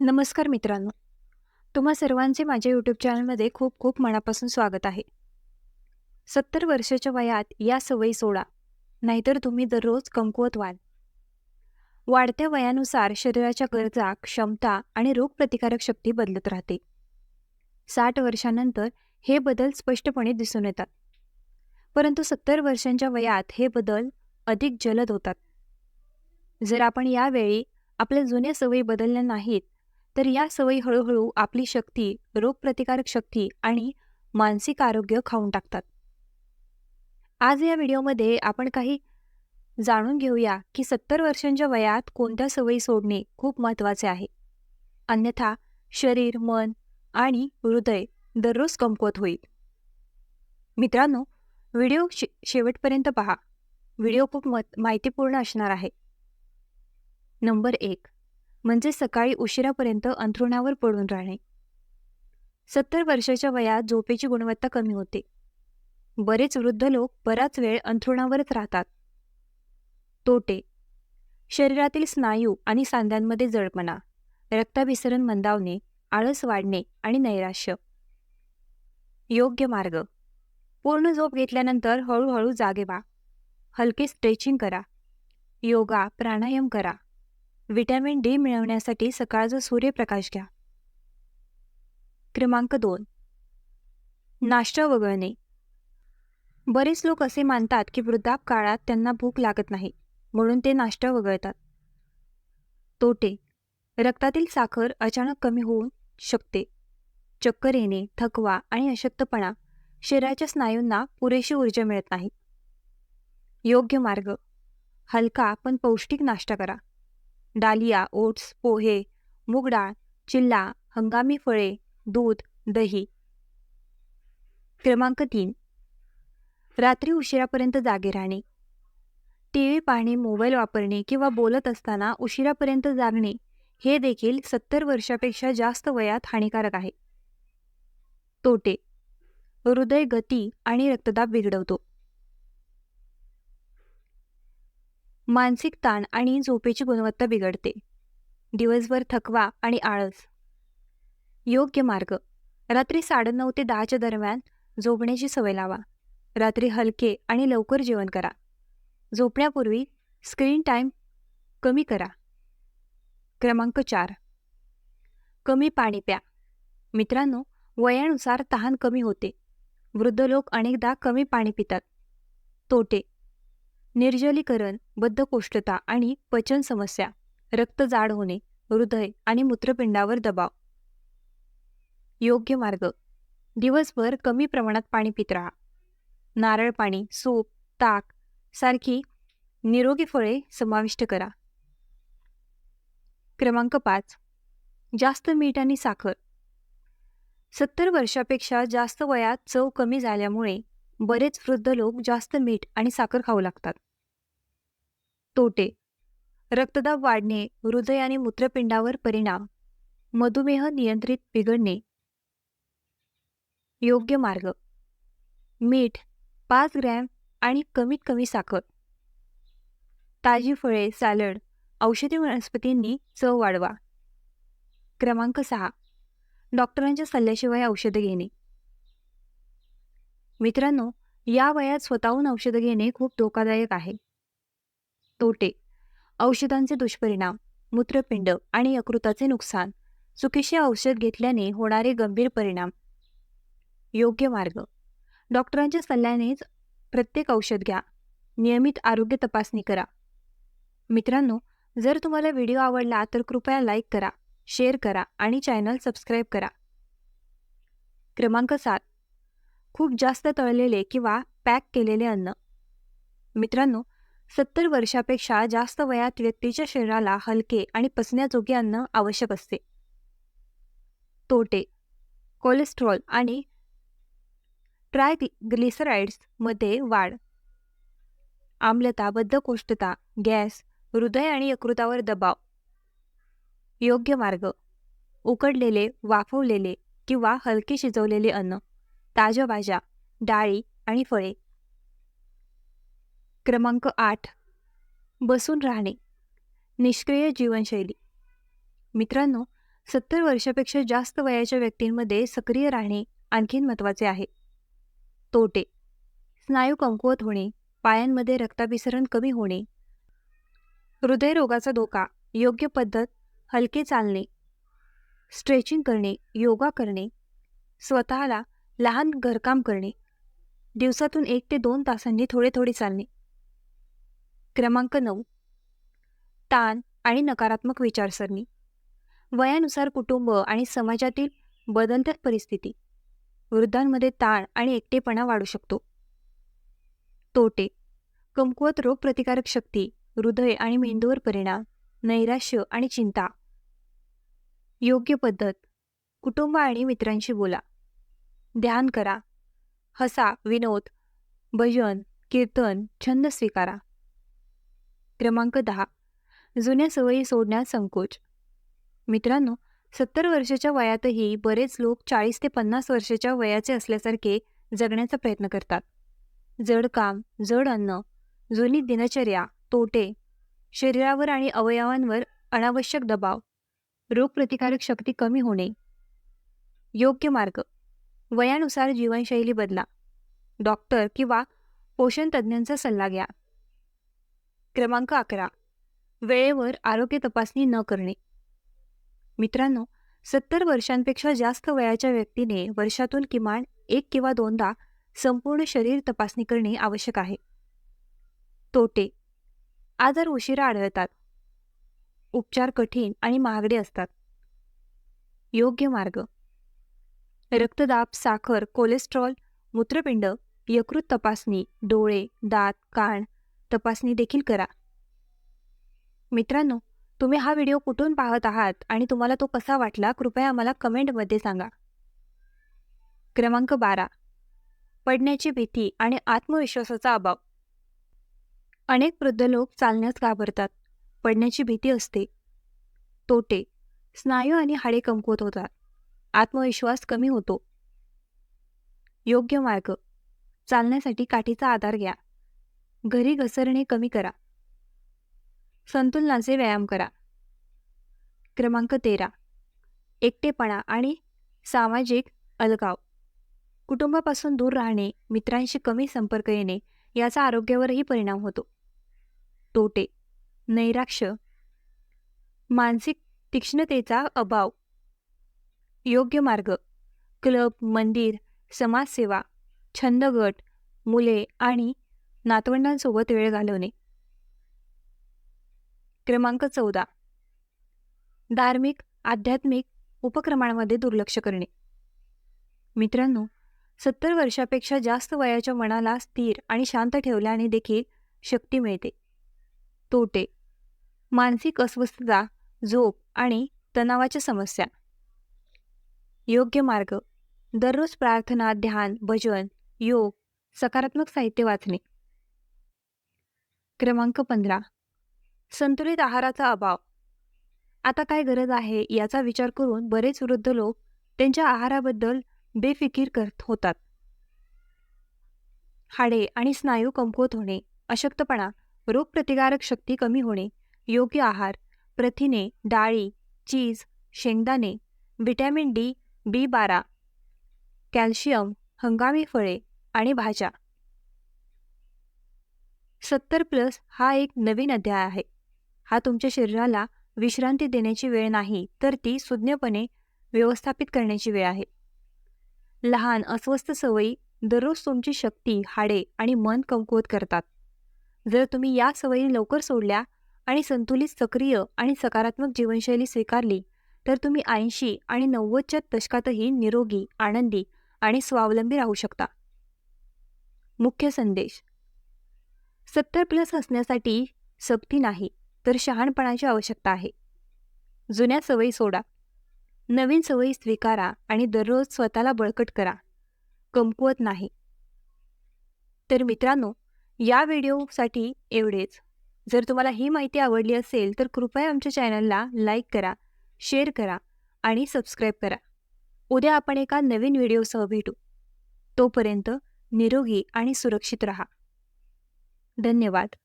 नमस्कार मित्रांनो. तुम्हा सर्वांचे माझ्या यूट्यूब चॅनलमध्ये खूप खूप मनापासून स्वागत आहे. सत्तर वर्षाच्या वयात या सवयी सोडा नाहीतर तुम्ही दररोज कमकुवत व्हाल. वाढत्या वयानुसार शरीराच्या गरजा क्षमता आणि रोगप्रतिकारक शक्ती बदलत राहते. साठ वर्षानंतर हे बदल स्पष्टपणे दिसून येतात. परंतु सत्तर वर्षांच्या वयात हे बदल अधिक जलद होतात. जर आपण यावेळी आपल्या जुन्या सवयी बदलल्या नाहीत तर या सवयी हळूहळू आपली शक्ती रोगप्रतिकारक शक्ती आणि मानसिक आरोग्य खाऊन टाकतात. आज या व्हिडिओमध्ये आपण काही जाणून घेऊया की सत्तर वर्षांच्या वयात कोणत्या सवयी सोडणे खूप महत्त्वाचे आहे. अन्यथा शरीर मन आणि हृदय दररोज कमकुवत होईल. मित्रांनो व्हिडिओ शे शेवटपर्यंत पहा. व्हिडिओ खूप मत माहितीपूर्ण असणार आहे. नंबर एक म्हणजे सकाळी उशिरापर्यंत अंथरुणावर पडून राहणे. सत्तर वर्षाच्या वयात झोपेची गुणवत्ता कमी होते. बरेच वृद्ध लोक बराच वेळ अंथरुणावरच राहतात. तोटे. शरीरातील स्नायू आणि सांध्यांमध्ये जळपणा रक्ताभिसरण मंदावणे आळस वाढणे आणि नैराश्य. योग्य मार्ग. पूर्ण झोप घेतल्यानंतर हळूहळू जागे व्हा. हलके स्ट्रेचिंग करा. योगा प्राणायाम करा. व्हिटॅमिन डी मिळवण्यासाठी सकाळचा सूर्यप्रकाश घ्या. क्रमांक दोन. नाश्ता वगळणे. बरेच लोक असे मानतात की वृद्धाप काळात त्यांना भूक लागत नाही म्हणून ते नाश्ता वगळतात. तोटे. रक्तातील साखर अचानक कमी होऊ शकते. चक्कर येणे थकवा आणि अशक्तपणा शरीराच्या स्नायूंना पुरेशी ऊर्जा मिळत नाही. योग्य मार्ग. हलका पण पौष्टिक नाश्ता करा. डालिया ओट्स पोहे मूग डाळ चिल्ला हंगामी फळे दूध दही. क्रमांक तीन. रात्री उशिरापर्यंत जागे राहणे. टी व्ही पाहणे मोबाईल वापरणे किंवा बोलत असताना उशिरापर्यंत जागणे हे देखील सत्तर वर्षापेक्षा जास्त वयात हानिकारक आहे. तोटे. हृदय गती आणि रक्तदाब बिघडवतो. मानसिक ताण आणि झोपेची गुणवत्ता बिघडते. दिवसभर थकवा आणि आळस. योग्य मार्ग. रात्री साडेनऊ ते दहाच्या दरम्यान झोपण्याची सवय लावा. रात्री हलके आणि लवकर जेवण करा. झोपण्यापूर्वी स्क्रीन टाईम कमी करा. क्रमांक चार. कमी पाणी प्या. मित्रांनो वयानुसार तहान कमी होते. वृद्ध लोक अनेकदा कमी पाणी पितात. तोटे. निर्जलीकरण बद्धकोष्ठता आणि पचन समस्या रक्त जाड होणे हृदय आणि मूत्रपिंडावर दबाव. योग्य मार्ग. दिवसभर कमी प्रमाणात पाणी पित राहा. नारळ पाणी सूप ताक सारखी निरोगी फळे समाविष्ट करा. क्रमांक पाच. जास्त मीठ आणि साखर. सत्तर वर्षापेक्षा जास्त वयात चव कमी झाल्यामुळे बरेच वृद्ध लोक जास्त मीठ आणि साखर खाऊ लागतात. तोटे. रक्तदाब वाढणे हृदय आणि मूत्रपिंडावर परिणाम. मधुमेह नियंत्रित बिघडणे. योग्य मार्ग. मीठ पाच ग्रॅम आणि कमीत कमी साखर. ताजी फळे सॅलड औषधी वनस्पतींनी चव वाढवा. क्रमांक सहा. डॉक्टरांच्या सल्ल्याशिवाय औषधं घेणे. मित्रांनो या वयात स्वतःहून औषधं घेणे खूप धोकादायक आहे. तोटे औषधांचे दुष्परिणाम मूत्रपिंड आणि यकृताचे नुकसान चुकीचे औषध घेतल्याने होणारे गंभीर परिणाम. योग्य मार्ग. डॉक्टरांच्या सल्ल्यानेच प्रत्येक औषध घ्या. नियमित आरोग्य तपासणी करा. मित्रांनो जर तुम्हाला व्हिडिओ आवडला तर कृपया लाईक करा शेअर करा आणि चॅनल सबस्क्राईब करा. क्रमांक सात. खूप जास्त तळलेले किंवा पॅक केलेले अन्न. मित्रांनो सत्तर वर्षापेक्षा जास्त वयात व्यक्तीच्या शरीराला हलके आणि पचण्याजोगे अन्न आवश्यक असते. तोटे कोलेस्ट्रॉल आणि ट्रायग्लिसराइड्समध्ये वाढ. आम्लता बद्धकोष्ठता गॅस हृदय आणि यकृतावर दबाव. योग्य मार्ग उकडलेले वाफवलेले किंवा हलके शिजवलेले अन्न ताज्या भाज्या डाळी आणि फळे. क्रमांक आठ. बसून राहणे. निष्क्रिय जीवनशैली. मित्रांनो सत्तर वर्षापेक्षा जास्त वयाच्या व्यक्तींमध्ये सक्रिय राहणे आणखीन महत्त्वाचे आहे. तोटे. स्नायू कमकुवत होणे पायांमध्ये रक्ताभिसरण कमी होणे. हृदयरोगाचा धोका योग्य पद्धत हलके चालणे. स्ट्रेचिंग करणे योगा करणे. स्वतःला लहान घरकाम करणे. दिवसातून एक ते दोन तासांनी थोडे थोडे चालणे. क्रमांक नऊ. ताण आणि नकारात्मक विचारसरणी. वयानुसार कुटुंब आणि समाजातील बदलत्या परिस्थिती. वृद्धांमध्ये ताण आणि एकटेपणा वाढू शकतो. तोटे. कमकुवत रोगप्रतिकारक शक्ती हृदय आणि मेंदूवर परिणाम नैराश्य आणि चिंता. योग्य पद्धत. कुटुंब आणि मित्रांशी बोला. ध्यान करा. हसा विनोद भजन कीर्तन छंद स्वीकारा. क्रमांक दहा. जुन्या सवयी सोडण्यात संकोच. मित्रांनो सत्तर वर्षाच्या वयातही बरेच लोक चाळीस ते पन्नास वर्षाच्या वयाचे असल्यासारखे जगण्याचा प्रयत्न करतात. जड काम जड अन्न जुनी दिनचर्या तोटे शरीरावर आणि अवयवांवर अनावश्यक दबाव रोगप्रतिकारक शक्ती कमी होणे. योग्य मार्ग वयानुसार जीवनशैली बदला. डॉक्टर किंवा पोषण तज्ज्ञांचा सल्ला घ्या. क्रमांक अकरा. वेळेवर आरोग्य तपासणी न करणे. मित्रांनो सत्तर वर्षांपेक्षा जास्त वयाच्या व्यक्तीने वर्षातून किमान एक किंवा दोनदा संपूर्ण शरीर तपासणी करणे आवश्यक आहे. तोटे. आजार उशिरा आढळतात. उपचार कठीण आणि महागडे असतात. योग्य मार्ग. रक्तदाब साखर कोलेस्ट्रॉल मूत्रपिंड यकृत तपासणी डोळे दात कान तपासणी देखील करा. मित्रांनो तुम्ही हा व्हिडिओ कुठून पाहत आहात आणि तुम्हाला तो कसा वाटला कृपया आम्हाला कमेंटमध्ये सांगा. क्रमांक बारा. पडण्याची भीती आणि आत्मविश्वासाचा अभाव. अनेक वृद्ध लोक चालण्यास घाबरतात. पडण्याची भीती असते. तोटे स्नायू आणि हाडे कमकुवत होतात. आत्मविश्वास कमी होतो. योग्य मार्ग. चालण्यासाठी काठीचा आधार घ्या. घरी घसरणे कमी करा. संतुलनाचे व्यायाम करा. क्रमांक तेरा. एकटेपणा आणि सामाजिक अलगाव. कुटुंबापासून दूर राहणे मित्रांशी कमी संपर्क येणे याचा आरोग्यावरही परिणाम होतो. तोटे. नैराक्ष मानसिक तीक्ष्णतेचा अभाव. योग्य मार्ग. क्लब मंदिर समाजसेवा छंदगट मुले आणि नातवंडांसोबत वेळ घालवणे. क्रमांक चौदा. धार्मिक आध्यात्मिक उपक्रमांमध्ये दुर्लक्ष करणे. मित्रांनो सत्तर वर्षापेक्षा जास्त वयाच्या मनाला स्थिर आणि शांत ठेवल्याने देखील शक्ती मिळते. तोटे. मानसिक अस्वस्थता झोप आणि तणावाच्या समस्या. योग्य मार्ग. दररोज प्रार्थना ध्यान भजन योग सकारात्मक साहित्य वाचणे. क्रमांक पंधरा. संतुलित आहाराचा अभाव. आता काय गरज आहे याचा विचार करून बरेच वृद्ध लोक त्यांच्या आहाराबद्दल बेफिकीर करत होतात. हाडे आणि स्नायू कमकुवत होणे अशक्तपणा रोगप्रतिकारक शक्ती कमी होणे योग्य आहार प्रथिने डाळी चीज शेंगदाणे व्हिटॅमिन डी बी बारा कॅल्शियम हंगामी फळे आणि भाज्या सत्तर प्लस हा एक नवीन अध्याय आहे. हा तुमच्या शरीराला विश्रांती देण्याची वेळ नाही तर ती सुज्ञपणे व्यवस्थापित करण्याची वेळ आहे. लहान अस्वस्थ सवयी दररोज तुमची शक्ती हाडे आणि मन कमकुवत करतात. जर तुम्ही या सवयी लवकर सोडल्या आणि संतुलित सक्रिय आणि सकारात्मक जीवनशैली स्वीकारली तर तुम्ही ऐंशी आणि नव्वदच्या दशकातही निरोगी आनंदी आणि स्वावलंबी राहू शकता. मुख्य संदेश सत्तर प्लस असण्यासाठी सक्ती नाही तर शहाणपणाची आवश्यकता आहे. जुन्या सवयी सोडा. नवीन सवयी स्वीकारा आणि दररोज स्वतःला बळकट करा. कमकुवत नाही. तर मित्रांनो या व्हिडिओसाठी एवढेच. जर तुम्हाला ही माहिती आवडली असेल तर कृपया आमच्या चॅनलला लाईक करा शेअर करा आणि सबस्क्राईब करा. उद्या आपण एका नवीन व्हिडिओसह भेटू. तोपर्यंत निरोगी आणि सुरक्षित रहा. धन्यवाद.